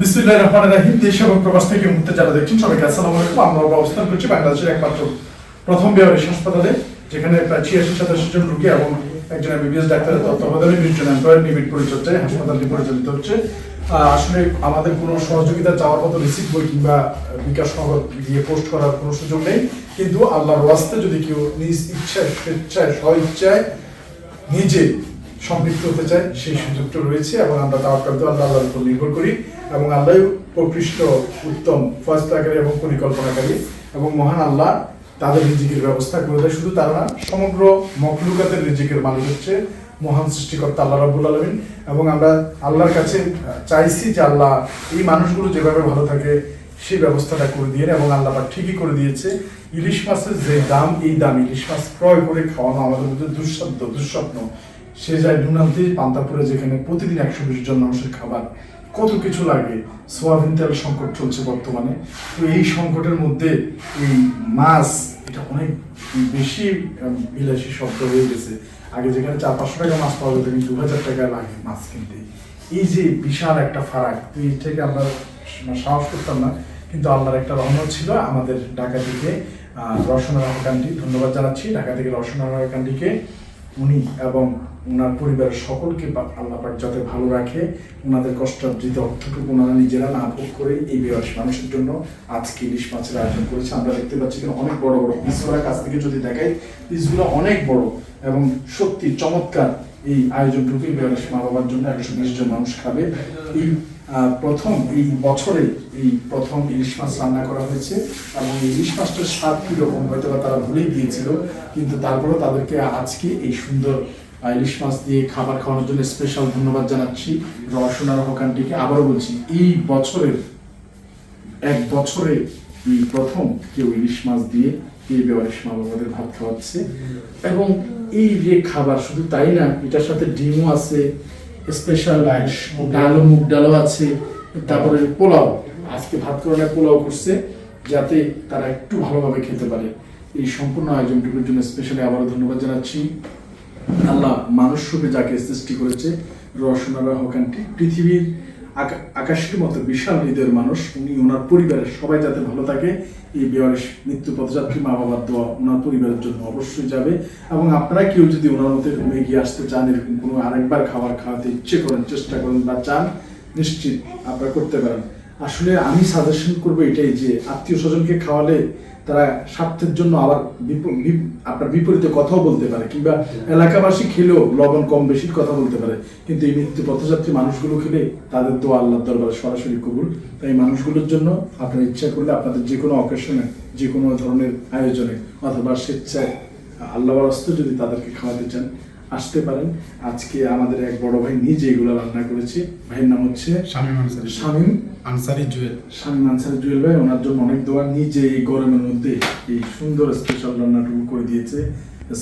বিসমিল্লাহির রহমানির রহিম। দেশ এবং প্রবাস থেকে মুহূর্তে যারা দেখছেন, সবাইকে আসসালামু আলাইকুম। আমরা অবস্থান করছি বাংলাদেশের একমাত্র প্রথম বেয়ারিশ হাসপাতালে, যেখানে প্রায় ছিয়াশি সাতাশি জন রোগী এবং একজন এমবিবিএস ডাক্তারের তত্ত্বাবধানে বিশ জন এমপ্লয়ের নিবিড় পরিচর্যায় হাসপাতালটি পরিচালিত হচ্ছে। আসলে আমাদের কোনো সহযোগিতা চাওয়ার মতো রিসিভ বই কিংবা বিকাশ নগর দিয়ে পোস্ট করার কোনো সুযোগ নেই। কিন্তু আল্লাহর ওয়াস্তে যদি কেউ নিজ ইচ্ছায়, স্বেচ্ছায় স্ব ইচ্ছায় নিজে সম্পৃক্ত হতে চায় সেই সুযোগটা রয়েছে এবং আমরা তাওয়াক্কাল তো আল্লাহ আল্লাহর উপর নির্ভর করি এবং আল্লাহ প্রকৃষ্ট উত্তম ফয়সলাকারী এবং পরিকল্পনাকারী এবং মহান আল্লাহ তাদের রিজিকের ব্যবস্থা করে দেয়। শুধু তারা না সমগ্র মখলুকাতের রিজিকের মালিক হচ্ছে মহান সৃষ্টিকর্তা আল্লাহ রাব্বুল আলমিন। এবং আমরা আল্লাহর কাছে চাইছি যে আল্লাহ এই মানুষগুলো যেভাবে ভালো থাকে সেই ব্যবস্থাটা করে দিয়ে এবং আল্লাহ ঠিকই করে দিয়েছে। ইলিশ মাছের যে দাম এই দাম ইলিশ মাছ ক্রয় করে খাওয়ানো আমাদের মধ্যে দুঃসাধ্য দুঃস্বপ্ন। সে যায় ডুনান্তি পান্তাপুরে, যেখানে প্রতিদিন একশো বিশ জন মানুষের খাবার, কত কিছু লাগে, সোয়াবিন তেল সংকট চলছে বর্তমানে। তো এই সংকটের মধ্যে এই মাছ, এটা অনেক বেশি বিলাসী শব্দ হয়ে গেছে। আগে যেখানে চার পাঁচশো টাকা মাছ পাওয়া যেত দু হাজার টাকা লাগে মাছ কিনতে। এই যে বিশাল একটা ফারাক, তো এই থেকে আমরা সাহস করতাম না, কিন্তু আল্লাহর একটা রহমত ছিল আমাদের ঢাকা থেকে রসনা রাহকান্ডি ধন্যবাদ জানাচ্ছি ঢাকা থেকে রসনা রাহকান্ডিকে উনি এবং ওনার পরিবারের সকলকে আল্লাহ যাতে ভালো রাখে ওনাদের কষ্টার্জিত অর্থটুকু ওনারা নিজেরা না ভোগ করে এই বেয়াস মানুষের জন্য আজকে ইলিশ মাছের আয়োজন করেছে। আমরা দেখতে পাচ্ছি এখানে অনেক বড় বড় পিসগুলা কাছ থেকে যদি দেখাই, পিসগুলো অনেক বড় এবং সত্যি চমৎকার এই আয়োজনটুকু এই বেয়াস মা বাবার জন্য একশো বিশ জন মানুষ খাবে। এই প্রথম এই বছরে এই প্রথম ইলিশ মাছ রান্না করা হয়েছে এবং ইলিশ মাছটার স্বাদ কীরকম হয়তো বা তারা ভুলেই গিয়েছিল, কিন্তু তারপরেও তাদেরকে আজকে এই সুন্দর ইলিশ মাছ দিয়ে খাবার খাওয়ানোর জন্য স্পেশাল ধন্যবাদ জানাচ্ছি। রসনা রহকানটিকে আবারও বলছি, এই বছরের, এক বছরে এই প্রথম কেউ ইলিশ মাছ দিয়ে এই বেওয়ারিশ মা বাবাদের ভাত খাওয়াচ্ছে। এবং এই যে খাবার, শুধু তাই না, এটার সাথে ডিমও আছে স্পেশাল ডালও মুগ ডালও আছে, তারপরে পোলাও। আজকে ভাত করাটা পোলাও করছে, যাতে তারা একটু ভালোভাবে খেতে পারে। এই সম্পূর্ণ আয়োজনটুকুর জন্য স্পেশালি আবারও ধন্যবাদ জানাচ্ছি। আল্লাহ মানুষ রূপে যাকে সৃষ্টি করেছে, রসনারা হকানটি পৃথিবীর আকাশের মতো বিশাল হৃদয়ের মানুষ, উনি ওনার পরিবারের সবাই যাতে ভালো থাকে, এই বেয়ারিশ মৃত্যু পথযাত্রী মা বাবার দোয়া ওনার পরিবারের জন্য অবশ্যই যাবে। এবং আপনারা কেউ যদি ওনার মতো এরকম এগিয়ে আসতে চান, এরকম কোনো আরেকবার খাবার খাওয়াতে ইচ্ছে করেন, চেষ্টা করেন বা চান, নিশ্চিত আপনারা করতে পারেন। আসলে আমি সাজেশন করব এটাই যে আত্মীয় স্বজনকে খাওয়ালে তারা স্বার্থের জন্য আবার আপনার বিপরীতে কথাও বলতে পারে কিংবা এলাকাবাসী খেলেও লবণ কম বেশির কথা বলতে পারে। কিন্তু এই মৃত্যু পথযাত্রী মানুষগুলো খেলে তাদের তো আল্লাহ দরবারে সরাসরি কবুল। তাই মানুষগুলোর জন্য আপনার ইচ্ছা করলে আপনাদের যে কোনো অকেশনে যে কোনো ধরনের আয়োজনে অথবা স্বেচ্ছায় আল্লাহ রাস্তে যদি তাদেরকে খাওয়াতে চান আসতে পারেন। আজকে আমাদের এক বড় ভাই নিজে এগুলো রান্না করেছে। ভাইয়ের নাম হচ্ছে শামীম আনসারি। শামীম আনসারি জুয়েল। স্বামী আনসারি জুয়েল ভাই ওনার জন্য অনেক দোয়া। নিজে এই গরমের মধ্যে এই সুন্দর স্পেশাল রান্নাটুকু করে দিয়েছে।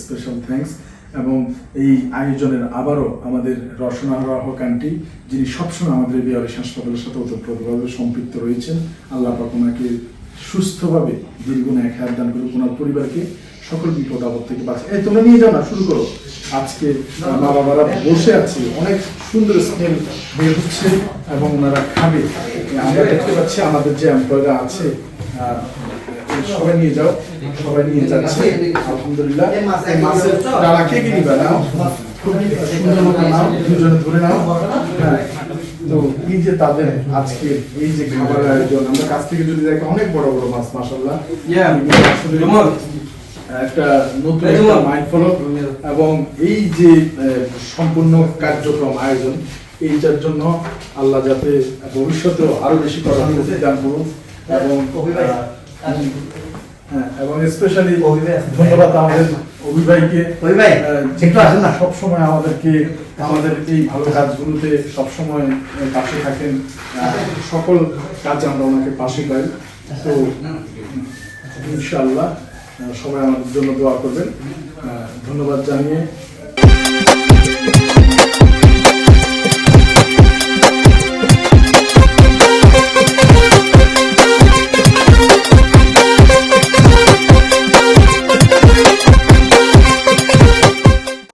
স্পেশাল থ্যাঙ্কস এবং এই আয়োজনের আবারও আমাদের রসনা রাহক আন্টি যিনি সবসময় আমাদের বিহারের হাসপাতালের সাথে ওতপ্রোতভাবে সম্পৃক্ত রয়েছেন আল্লাহ পাক ওনাকে সুস্থভাবে দীর্ঘ এক হাত দান করুক ওনার পরিবারকে সকল বিপদ আপদ থেকে বাঁচে এই তোমরা নিয়ে যাও না শুরু করো। আজকে মা বাবারা বসে আছে অনেক সুন্দর স্মেল বের হচ্ছে এবং ওনারা খাবে। আমরা দেখতে পাচ্ছি আমাদের যে এমপ্লয়রা আছে সবাই নিয়ে যাও সবাই নিয়ে যাচ্ছে আলহামদুলিল্লাহ। মাছের ডালা কে কি নাও। খুব সুন্দর মতো নাও দুজনে ধরে নাও। হ্যাঁ। তো এই যে তাদের আজকে এই যে খাবার আয়োজন আমরা কাছ থেকে যদি দেখি অনেক বড় বড় মাছ মাসাল্লাহ একটা নতুন একটা এবং এই যে সম্পূর্ণ কার্যক্রম আয়োজন এইটার জন্য আল্লাহ যাতে ভবিষ্যতেও আরও বেশি করার দান করুন এবং হ্যাঁ, এবং স্পেশালি ধন্যবাদ আমাদের অভিভাইকে অভি ভাই, একটু আসেন না। সব সময় আমাদেরকে আমাদের এই ভালো কাজগুলোতে সব সময় পাশে থাকেন। সকল কাজ আমরা ওনাকে পাশে পাই। তো ইনশাআল্লাহ সবাই আমাদের জন্য দোয়া করবেন। ধন্যবাদ জানিয়ে